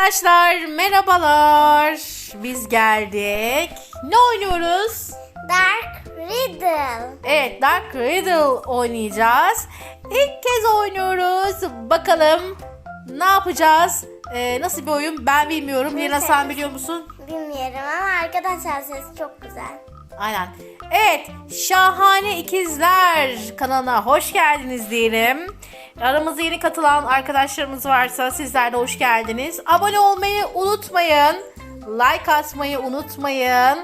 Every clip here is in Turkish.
Arkadaşlar merhabalar. Biz geldik. Ne oynuyoruz? Dark Riddle. Evet Dark Riddle oynayacağız. İlk kez oynuyoruz. Bakalım ne yapacağız? Ee, nasıl bir oyun ben bilmiyorum. Lina sen biliyor musun? Bilmiyorum ama arkadaşlar sesi çok güzel. Aynen. Evet, Şahane İkizler kanalına hoş geldiniz diyelim. Aramıza yeni katılan arkadaşlarımız varsa sizler de hoş geldiniz. Abone olmayı unutmayın. Like atmayı unutmayın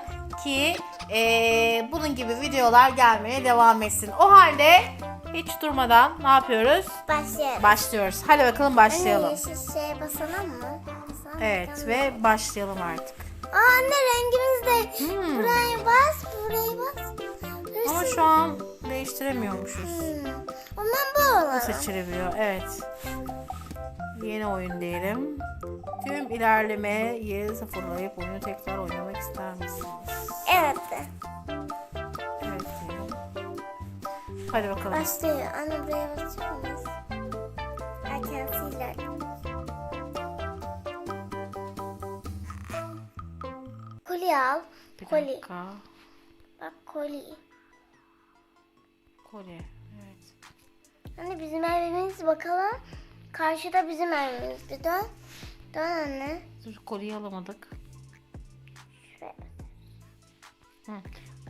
ki eee, bunun gibi videolar gelmeye devam etsin. O halde hiç durmadan ne yapıyoruz? Başlayalım. Başlıyoruz. Hadi bakalım başlayalım. Anne yeşil şeye basalım mı? Basalım. Evet ve başlayalım artık. Aa anne rengimiz de. Hmm. Buraya bas, buraya bas. Ama Hırsız. şu an değiştiremiyormuşuz. Hmm. Ondan bu olalım. seçilebiliyor. Evet. Yeni oyun diyelim. Tüm ilerlemeyi sıfırlayıp oyunu tekrar oynamak ister misiniz? Evet. Evet diyelim. Hadi bakalım. Başlıyor. Anne buraya basacak Koli al. Bir Koli. dakika. Bak koli. Kolye. Evet. Anne bizim evimiz bakalım. Karşıda bizim evimiz. Bir dön. Dön anne. Dur kolyeyi alamadık. Şuraya. Hı.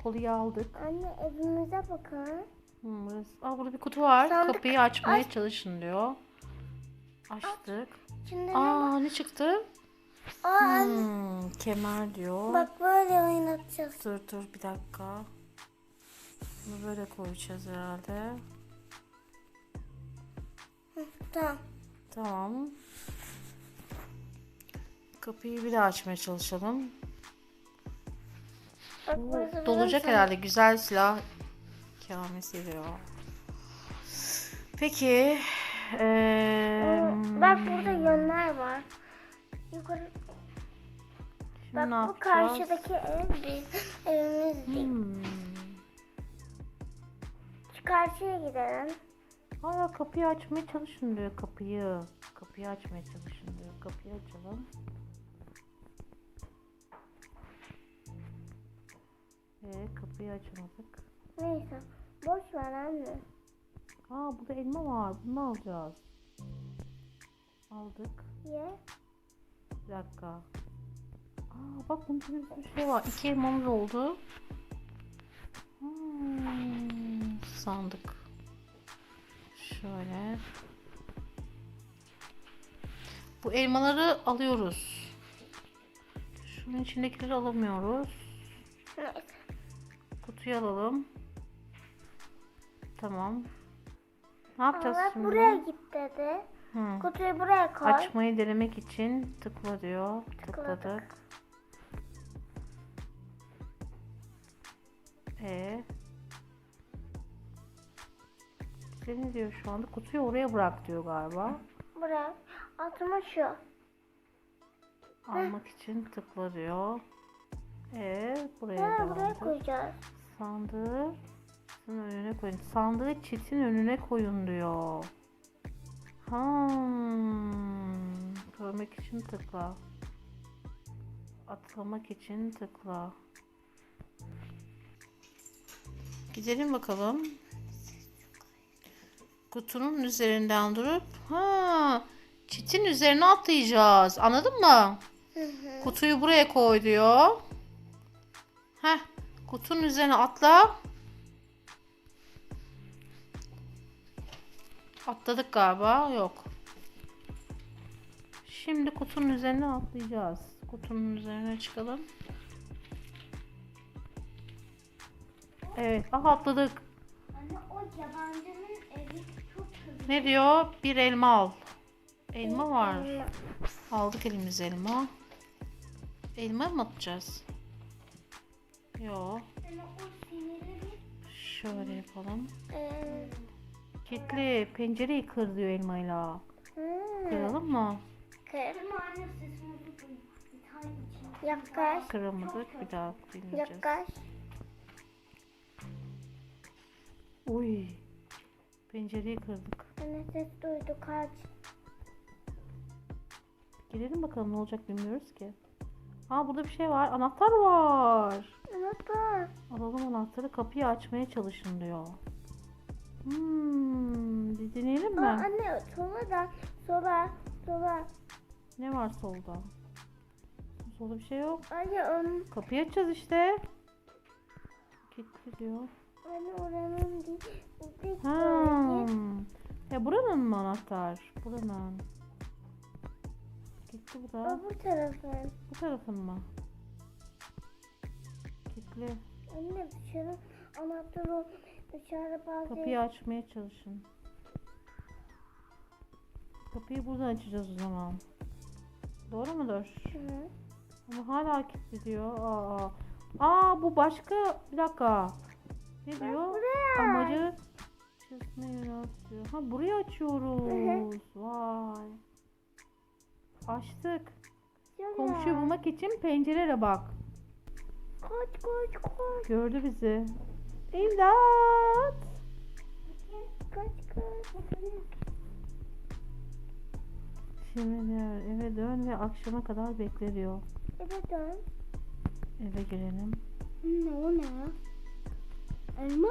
Kolyeyi aldık. Anne evimize bakalım. Hı, burası. Aa, burada bir kutu var. Sandık. Kapıyı açmaya çalışın diyor. Açtık. Şimdi ne? Aa ne çıktı? Aa, anne. Hmm, kemer diyor. Bak böyle oynatacağız. Dur dur bir dakika. Bunu böyle koyacağız herhalde. Tamam. Tamam. Kapıyı bir daha açmaya çalışalım. Bak burası bizim Dolacak sandık. herhalde. Güzel silah. Kamesi diyor. Peki. Eee Bak burada yönler var. Yukarı. şimdi Bak bu yapacağız? karşıdaki ev bizim evimiz değil. Hmm. Şu karşıya gidelim. Aa kapıyı açmaya çalışın diyor kapıyı. Kapıyı açmaya çalışın diyor. Kapıyı açalım. Ee, kapıyı açamadık. Neyse. Boş ver anne. Aa burada elma var. Bunu alacağız. Aldık. Ye. Bir dakika. Aa bak bunun içinde bir şey var. İki elmamız oldu. Hmm, sandık. Şöyle. Bu elmaları alıyoruz. Şunun içindekileri alamıyoruz. Kutuyu alalım. Tamam. Ne yapacağız bak şimdi? buraya git dedi. Hı. Kutuyu buraya koy. Açmayı denemek için tıkla diyor. Tıkladık. Tıkladık. E. Bize ne diyor şu anda? Kutuyu oraya bırak diyor galiba. Buraya. Altıma şu. Almak için tıkla diyor. E buraya Ha, devam buraya koyacağız. Sandığı çitin önüne koyun. Sandığı çitin önüne koyun diyor. Hmm. Görmek için tıkla. Atlamak için tıkla. Gidelim bakalım. Kutunun üzerinden durup ha çitin üzerine atlayacağız. Anladın mı? Kutuyu buraya koy diyor. Heh, kutunun üzerine atla. Atladık galiba. Yok. Şimdi kutunun üzerine atlayacağız. Kutunun üzerine çıkalım. Evet. Aha atladık. Anne o yabancının evi çok hızlı. Ne diyor? Bir elma al. Elma var. Aldık elimize elma. Elma mı atacağız? Yok. Şöyle yapalım. Ee, Kitli pencereyi kır diyor elmayla. hmm. Kıralım mı? Kır. Yaklaş. Kıramadık. Bir daha deneyeceğiz. Yaklaş. Uy. Pencereyi kırdık. Anne ses duydu kaç. Girelim bakalım ne olacak bilmiyoruz ki. Aa burada bir şey var. Anahtar var. Anahtar. Alalım anahtarı kapıyı açmaya çalışın diyor. Hmm, bir deneyelim Aa, mi? anne sola da sola sola. Ne var solda? Solda bir şey yok. Anne onun Kapıyı açacağız işte. Kilitli diyor. anne oranın değil. Ha. Ya buranın mı anahtar? Buranın. Kilitli bu da. Öbür tarafın. Bu tarafın mı? Kilitli. Anne dışarı anahtar o dışarı bazı. Kapıyı açmaya çalışın. Kapıyı buradan açacağız o zaman. Doğru mudur? Hı. Ama hala kilitli diyor. Aa, aa bu başka. Bir dakika. Ne diyor? buraya. Amacı çizmeyi diyor. Ha burayı açıyoruz. Vay. Açtık. Şöyle. Komşuyu bulmak için pencerelere bak. Koş koş koş. Gördü bizi. İmdat. Koş koş. Şimdi diyor eve dön ve akşama kadar bekle diyor. Evet dön. Eve girelim. Ne o ne? Elma.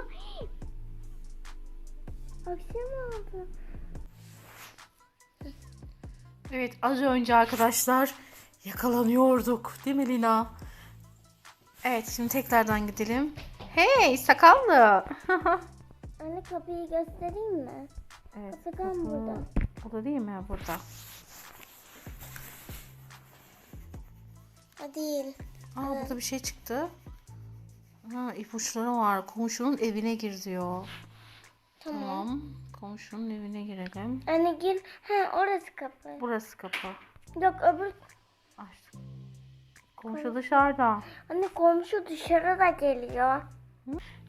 Akşam oldu. Evet az önce arkadaşlar yakalanıyorduk değil mi Lina? Evet şimdi tekrardan gidelim. Hey sakallı. Anne kapıyı göstereyim mi? evet, Sakal kapı- burada. Burada değil mi? Burada. Ha değil. Aa burada bir şey çıktı. Ha ipuçları var. Komşunun evine gir diyor. Tamam. Tamam. Komşunun evine girelim. Anne gir. Ha orası kapı. Burası kapı. Yok öbür. Açtık. Komşu dışarıda. Anne komşu dışarıda geliyor.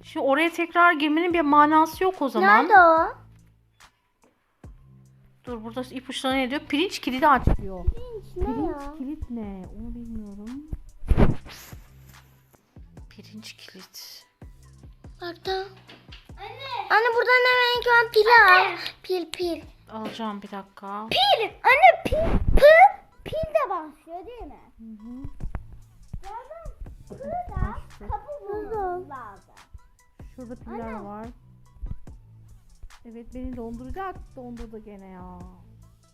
Şimdi oraya tekrar girmenin bir manası yok o zaman. Nerede o? Dur burada ipuçları ne diyor? Pirinç kilidi aç diyor. Ne Pirinç ya? kilit ne? Onu bilmiyorum. Pirinç kilit. Orada. Anne. Anne buradan hemen ilk an pil al. Pil pil. Alacağım bir dakika. Pil. Anne pil. Pı. Pil de başlıyor değil mi? Hı hı. Burada kapı bulmamız lazım. Şurada piller var. Evet beni donduracak. Dondurdu gene ya.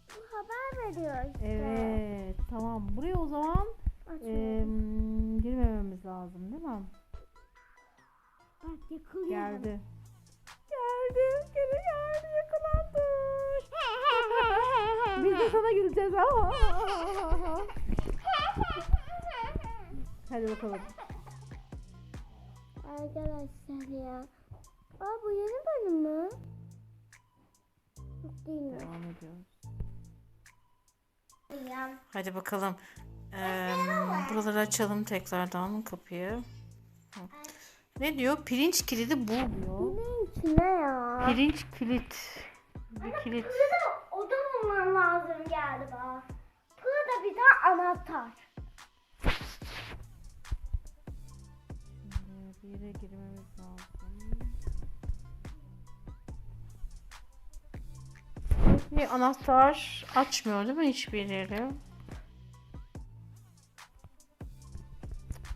Bu haber veriyor işte. Evet tamam. Buraya o zaman em, girmememiz lazım değil mi? Bak yakılıyor. Geldi. Geldi. Gene geldi. Yakalandı. Biz de sana güleceğiz. Hadi bakalım. Arkadaşlar ya. Aa bu yeni bölüm mü? Yok değil mi? Devam ediyoruz. Hadi bakalım. Ee, buraları açalım tekrardan kapıyı. Ne diyor? Pirinç kilidi bul diyor. Ne içine ya? Pirinç kilit. Bir kilit. Burada oda bulman lazım galiba. Burada bir de anahtar. Yere girmemiz lazım. Bir anahtar açmıyor değil mi hiçbir yeri?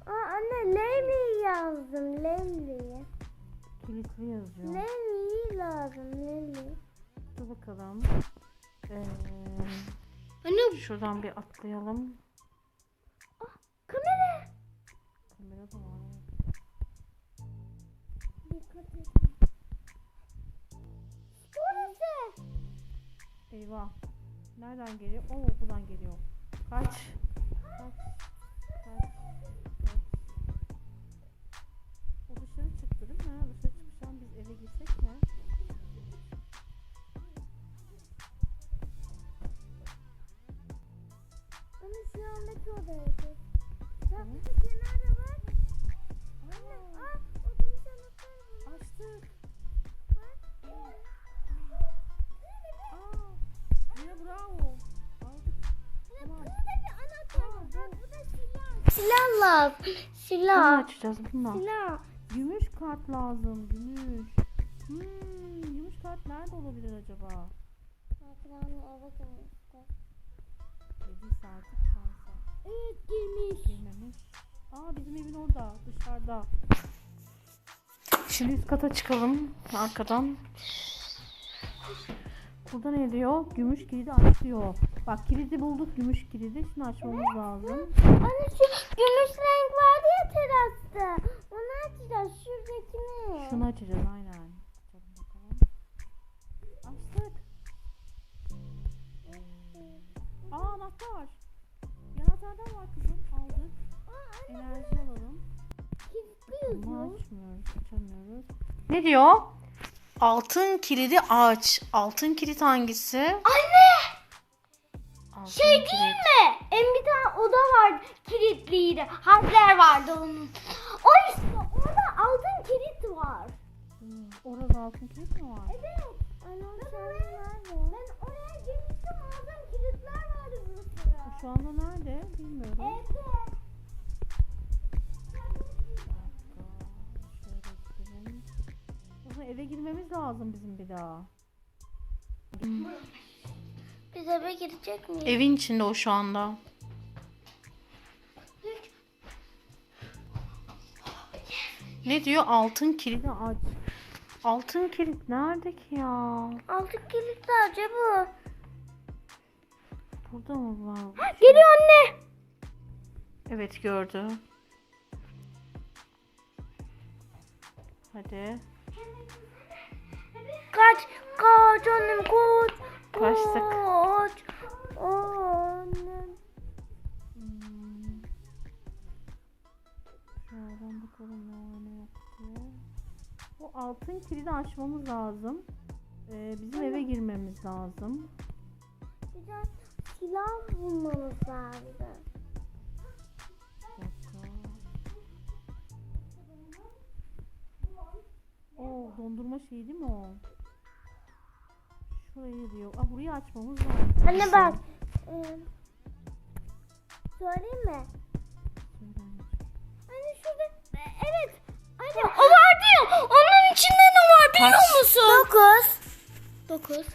Aa anne Levy yazdım. Levy. Kilitli yazıyor. Levy lazım. Levy. Dur bakalım. Ee, Anne şuradan bir atlayalım. kamera. Kamera da var. Eyvah. Nereden geliyor? Oo buradan geliyor. Kaç. Kaç. Kaç. Kaç. O dışarı çıktı değil mi? Dışarı çıkmışken biz eve girsek mi? Anne şu andaki odaydı. Tamam. Bak kenarda bak. Anne aa anahtarı var. Açtık. Bravo. Aldık. Tamam. Burada bir anahtar var. Bak bu da silah. Silah lazım. Bunu Silah. açacağız bununla. Silah. Gümüş kart lazım. Gümüş. Hmm, gümüş kart nerede olabilir acaba? Hatıranı eve. Girdiyse artık şansa. Evet girmiş. Girmemiş. Aa bizim evin orada dışarıda. Şimdi üst kata çıkalım arkadan. Burada ne diyor? Gümüş kilidi aç diyor. Bak kilidi bulduk gümüş kilidi. Şimdi açmamız lazım. Anne şu gümüş renk vardı ya terasta. Onu açacağız şuradakini. Şunu açacağız aynen. Açtık. Aa anahtar. Bir anahtardan var kızım. Aldık. Enerji alalım. Bunu açmıyoruz. Açamıyoruz. Ne diyor? Altın kilidi aç. Altın kilit hangisi? Anne Altın şey değil mi? Em bir tane oda vardı kilitliydi. Harfler vardı onun. O işte orada altın kilit var. Hmm, Orada altın kilit mi var? Evet. Anne ben oraya, ben oraya girmiştim altın kilitler vardı bir sürü. Şu anda nerede? Bilmiyorum. Evet. Eve girmemiz lazım bizim bir daha. Biz eve girecek miyiz? Evin içinde o şu anda. Ne diyor? Altın kilidi aç. Altın kilit nerede ki ya? Altın kilit sadece bu. Burada mı var? Geliyor anne. Evet gördü. Hadi. Kaç, kaç annem kaç. Kaçtık. Kaç. Annem. Şuradan bakalım ne diye. Bu altın kilidi açmamız lazım. Ee, bizim eve girmemiz lazım. De silah bulmamız lazım. Oo dondurma şeyi değil mi o? Şurayı diyor. Aa burayı açmamız lazım. Anne bak. Ee, söyleyeyim mi? Anne şurada. e, Evet. Anne o var diyor. Onun içinde ne var biliyor Kaç? musun? Dokuz. Dokuz.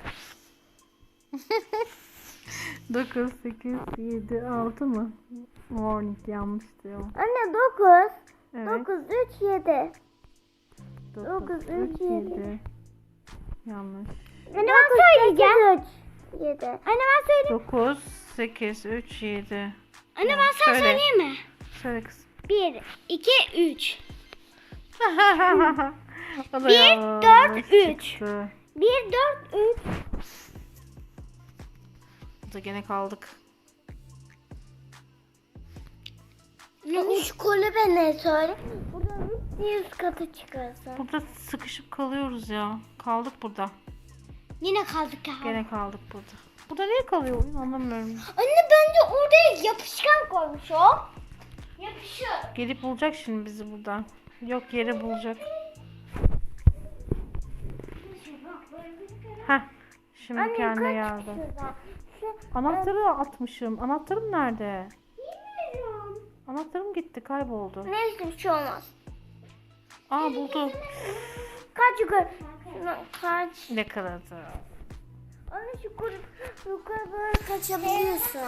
9, 8, 7, 6 mı? Warning yanlış diyor. Anne dokuz. Evet. Dokuz, üç, yedi. 9, dokuz, 3, üç, 7. Yanlış. Anne ben söyleyeceğim. Üç, yedi. Anne ben söyleyeyim. 9, 8, 3, 7. Anne ben sana Söyle. söyleyeyim mi? Söyle üç. O da Bir, yanlış dört, üç. çıktı. Bir, dört, üç. Burada gene kaldık. Anne şu kulübe ne söyle? Buradan yüz katı çıkarsın. Burada sıkışıp kalıyoruz ya. Kaldık burada. Yine kaldık ya. Gene kaldık burada. Burada niye kalıyor oyun anlamıyorum. Anne bence oraya yapışkan koymuş o. Yapışır. Gelip bulacak şimdi bizi burada. Yok yeri bulacak. Heh. Şimdi Anne kendine geldi. Anahtarı atmışım. Anahtarım nerede? bilmiyorum. Anahtarım gitti kayboldu. Neyse bir şey olmaz. Aa buldu. Kaç yukarı. Kaç. Ne kadar Anne şu kulüp yukarı böyle kaçabiliyorsun.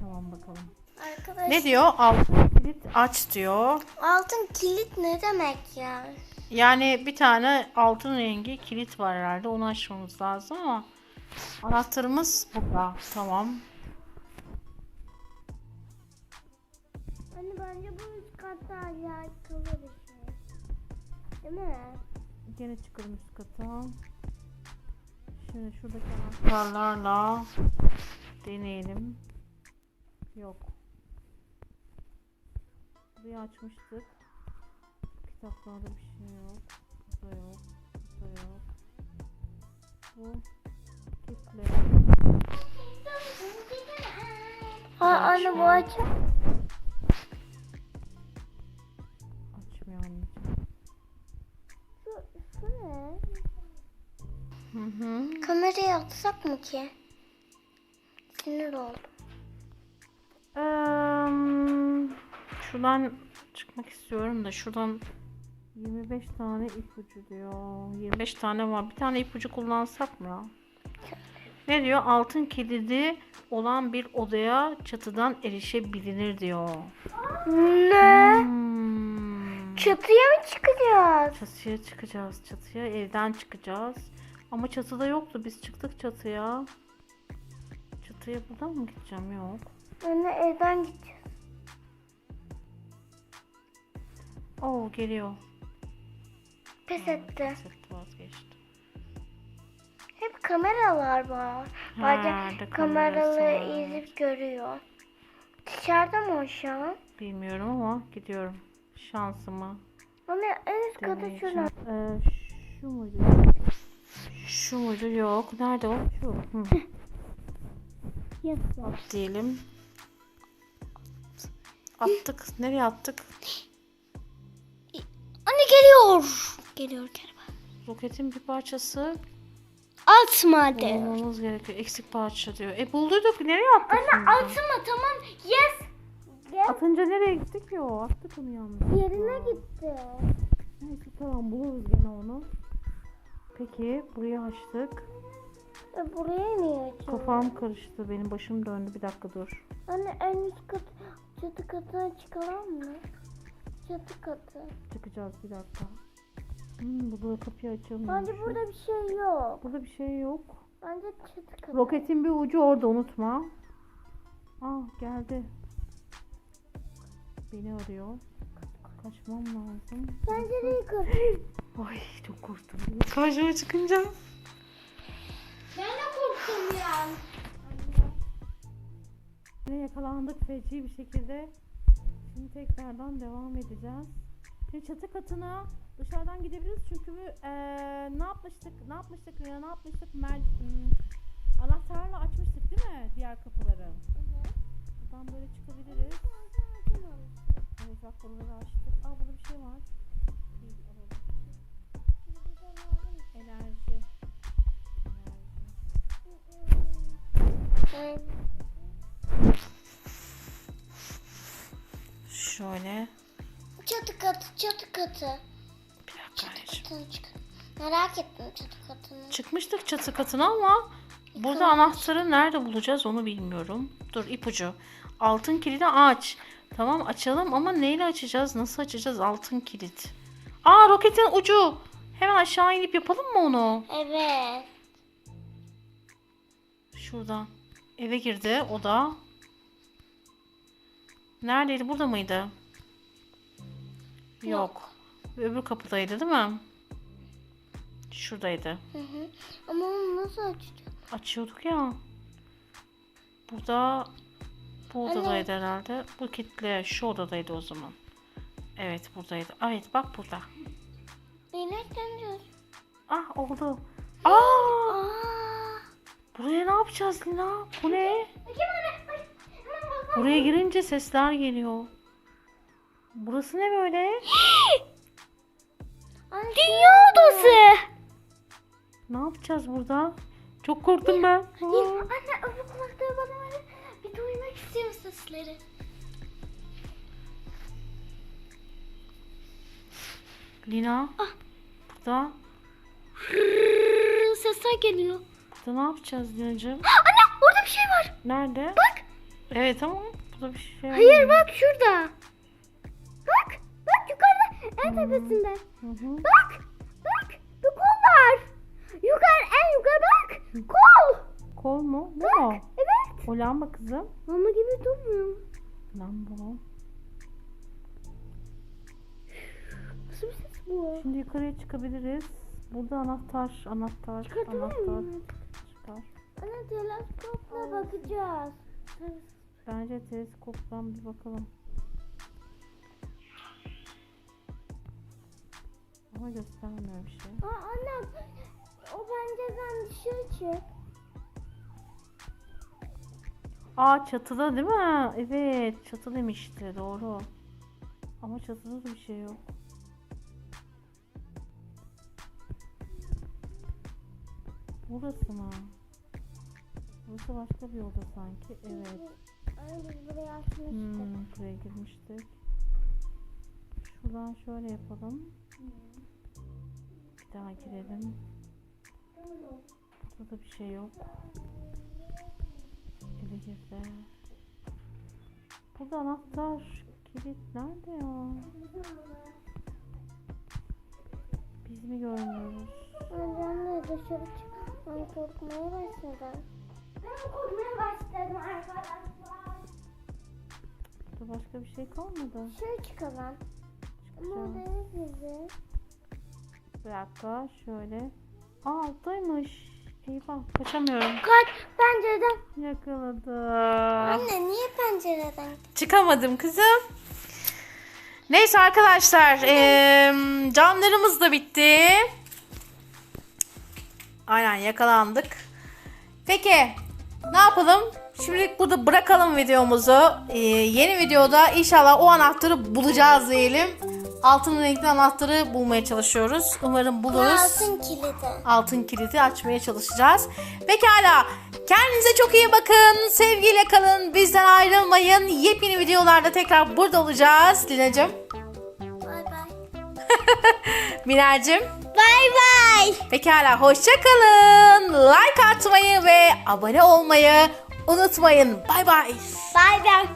Tamam bakalım. Arkadaş. Ne diyor? Altın kilit aç diyor. Altın kilit ne demek ya? Yani bir tane altın rengi kilit var herhalde. Onu açmamız lazım ama anahtarımız burada. Tamam. Anne bence bu üst katta alakalı bir şey. Değil mi? Gene çıkalım üst kata. Şimdi şuradaki anahtarlarla deneyelim. Yok. Burayı açmıştık. Kitaplarda bir şey yok. Burada yok. Burada yok. Bu kilitli. Ha anne bu aç. Hı hı. Kamerayı atsak mı ki? Sinir oldum. Eee, şuradan çıkmak istiyorum da şuradan 25 tane ipucu diyor. 25 tane var. Bir tane ipucu kullansak mı ya? Ne diyor? Altın kilidi olan bir odaya çatıdan erişebilir diyor. Ne? Hmm. Çatıya mı çıkacağız? Çatıya çıkacağız. Çatıya evden çıkacağız. Ama çatıda yoktu. Biz çıktık çatıya. Çatıya buradan mı gideceğim? Yok. Anne evden gideceğiz. Oo geliyor. Pes etti. Sırt vazgeçti. Hep kameralar var. Nerede Bence kameraları izip görüyor. Dışarıda mı o şu an? Bilmiyorum ama gidiyorum. Şansımı Anne en üst katı şurada. Ee, şu muydu? Şu muydu? Yok. Nerede o? Şu. Hı. At diyelim. Attık. Nereye attık? Anne geliyor. Geliyor galiba. Roketin bir parçası Atma bulmamız gerekiyor. Eksik parça diyor. E bulduyduk. Nereye attık şimdi? Atma tamam. Yes. Yes. Atınca nereye gittik ki o? Attık onu yalnız. Yerine gitti. Neyse tamam buluruz gene onu. Peki burayı açtık. E, buraya niye açıyorsun? Kafam karıştı. Benim başım döndü. Bir dakika dur. Anne en üst kat, çatı katına çıkalım mı? Çatı katı. Çıkacağız bir dakika. Hmm, burada kapıyı açamıyorum. Bence burada bir şey yok. Burada bir şey yok. Bence çatı katı. Roketin bir ucu orada unutma. Ah geldi. Beni arıyor. Kaçmam lazım. Pencereyi kır. Ay. Karşıma çıkınca. Ben de korktum ya. Yine yakalandık feci bir şekilde. Şimdi tekrardan devam edeceğiz. Şimdi çatı katına dışarıdan gidebiliriz çünkü eee, ne yapmıştık? Ne yapmıştık ya? Ne yapmıştık? Mer hmm, anahtarla açmıştık değil mi diğer kapıları? Buradan böyle çıkabiliriz. Evet bak buraları açtık. Aa burada bir şey var. Enerji. Enerji. Şöyle. Çatı katı, çatı katı. Bir dakika. Katını çık. Merak ettim çatı katını. Çıkmıştık çatı katına ama burada anahtarı nerede bulacağız onu bilmiyorum. Dur ipucu. Altın kilidi aç. Tamam açalım ama neyle açacağız? Nasıl açacağız altın kilit? Aa roketin ucu. Hemen aşağı inip yapalım mı onu? Evet. Şuradan. Eve girdi o da. Neredeydi? Burada mıydı? Yok. Öbür kapıdaydı değil mi? Şuradaydı. Hı hı. Ama onu nasıl açacağız? Açıyorduk ya. Burada bu Anne. odadaydı herhalde. Bu kitle şu odadaydı o zaman. Evet buradaydı. Evet bak burada. Beni açacağız. Ah oldu. Aa! Aa. Buraya ne yapacağız Lina? Bu ne? Anne. Buraya girince sesler geliyor. Burası ne böyle? Anne, Dünya odası. Ne yapacağız burada? Çok korktum ben. Aa. Anne öbür kulaklığı bana ver. Bir duymak istiyorum sesleri. Lina. Burada. Sesler geliyor. Burada ne yapacağız Lina'cığım? Anne orada bir şey var. Nerede? Bak. Evet ama burada bir şey var. Hayır bak şurada. Bak. Bak yukarıda en tepesinde. Hı hı. Bak. Bak. Bir kol var. Yukarı en yukarı bak. Kol. Kol mu? Bu mu? Evet. O lamba kızım. Mama gibi durmuyor. Lamba bu? Şimdi yukarıya çıkabiliriz. Burada anahtar, anahtar, Çıkartalım anahtar. Çıkar. Anne teleskopla bakacağız. Bence teleskoptan bir bakalım. Ama göstermiyor bir şey. Aa, anne o pencereden dışarı çık. Aa çatıda değil mi? Evet çatı demişti doğru. Ama çatıda da bir şey yok. Burası mı? Burası başka bir oda sanki. Evet. Biz buraya açmıştık. Hmm, buraya girmiştik. Şuradan şöyle yapalım. Bir daha girelim. Burada bir şey yok. İçeri girdi. Burada anahtar. Kilit nerede ya? Biz mi görmüyoruz? Annemle dışarı çıkmam korkmaya başladım. Ben korkmaya başladım arkadaşlar. Burada başka bir şey kalmadı. Şöyle çıkalım. Ama Çıkacağız. deniz bizi. Bir dakika şöyle. Aa alttaymış. Eyvah kaçamıyorum. Kaç pencereden. Yakaladım. Anne niye pencereden? Çıkamadım kızım. Neyse arkadaşlar eee camlarımız da bitti. Aynen yakalandık. Peki ne yapalım? Şimdilik burada bırakalım videomuzu. Eee, yeni videoda inşallah o anahtarı bulacağız diyelim. Altın renkli anahtarı bulmaya çalışıyoruz. Umarım buluruz Altın kilidi. altın kilidi açmaya çalışacağız. Pekala. Kendinize çok iyi bakın. Sevgiyle kalın. Bizden ayrılmayın. Yepyeni videolarda tekrar burada olacağız. Lina'cığım. Mina'cığım. Bay bay. Pekala. Hoşça kalın. Like atmayı ve abone olmayı unutmayın. Bay bay. Bay bay.